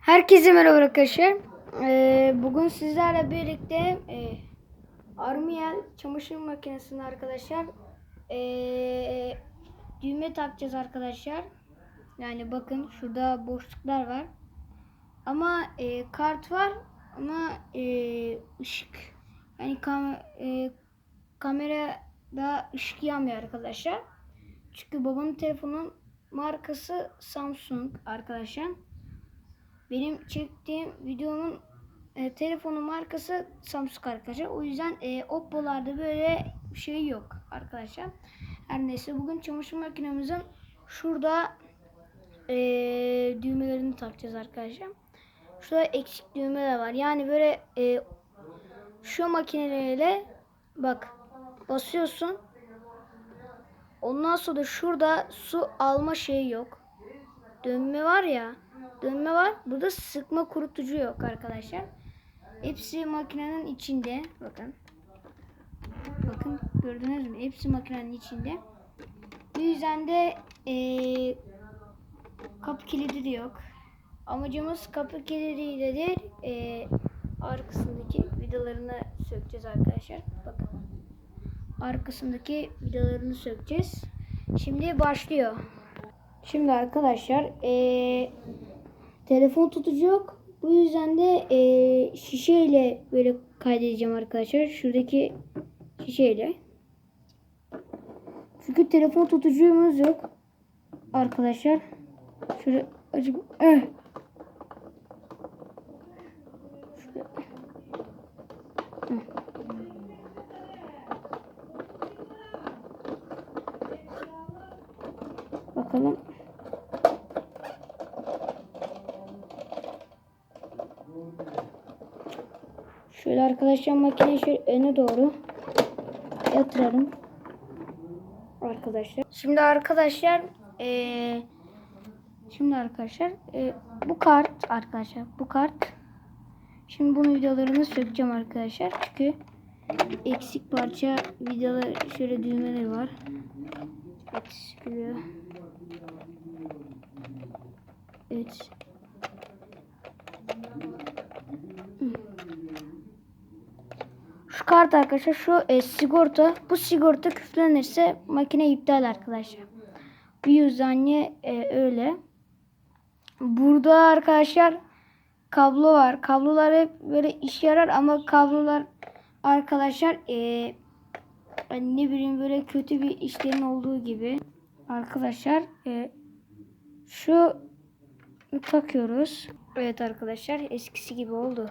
Herkese merhaba arkadaşlar. Ee, bugün sizlerle birlikte e, Armiel çamaşır makinesinde arkadaşlar e, düğme takacağız arkadaşlar. Yani bakın şurada boşluklar var. Ama e, kart var ama e, ışık yani kam e, kamerada ışık yanmıyor arkadaşlar. Çünkü babamın telefonun markası Samsung arkadaşlar. Benim çektiğim videonun e, telefonu markası Samsung arkadaşlar. O yüzden e, Oppo'larda böyle şey yok arkadaşlar. Her neyse bugün çamaşır makinemizin şurada e, düğmelerini takacağız arkadaşlar. Şurada eksik düğmeler var. Yani böyle e, şu makineyle bak basıyorsun. Ondan sonra şurada su alma şeyi yok. Dönme var ya. Dönme var. Burada sıkma kurutucu yok arkadaşlar. Hepsi makinenin içinde. Bakın. Bakın gördünüz mü? Hepsi makinenin içinde. Bu yüzden de eee kapı kilidi de yok. Amacımız kapı kilidiyle değil eee arkasındaki vidalarını sökeceğiz arkadaşlar. Bakın. Arkasındaki vidalarını sökeceğiz. Şimdi başlıyor. Şimdi arkadaşlar eee telefon tutucu yok. Bu yüzden de eee şişeyle böyle kaydedeceğim arkadaşlar. Şuradaki şişeyle. Çünkü telefon tutucumuz yok. Arkadaşlar. Şöyle acı eh. Heh. Bakalım. Şöyle arkadaşlar makineyi şöyle öne doğru yatıralım. Arkadaşlar. Şimdi arkadaşlar eee şimdi arkadaşlar eee, bu kart arkadaşlar bu kart şimdi bunun vidalarını sökeceğim arkadaşlar çünkü eksik parça vidalar şöyle düğmeleri var. Evet. Evet. Şu kart arkadaşlar şu e, sigorta. Bu sigorta küflenirse makine iptal arkadaşlar. Bu yüzden de, e, öyle. Burada arkadaşlar kablo var. Kablolar hep böyle iş yarar ama kablolar arkadaşlar e, hani ne bileyim böyle kötü bir işlerin olduğu gibi. Arkadaşlar e, şu takıyoruz. Evet arkadaşlar eskisi gibi oldu.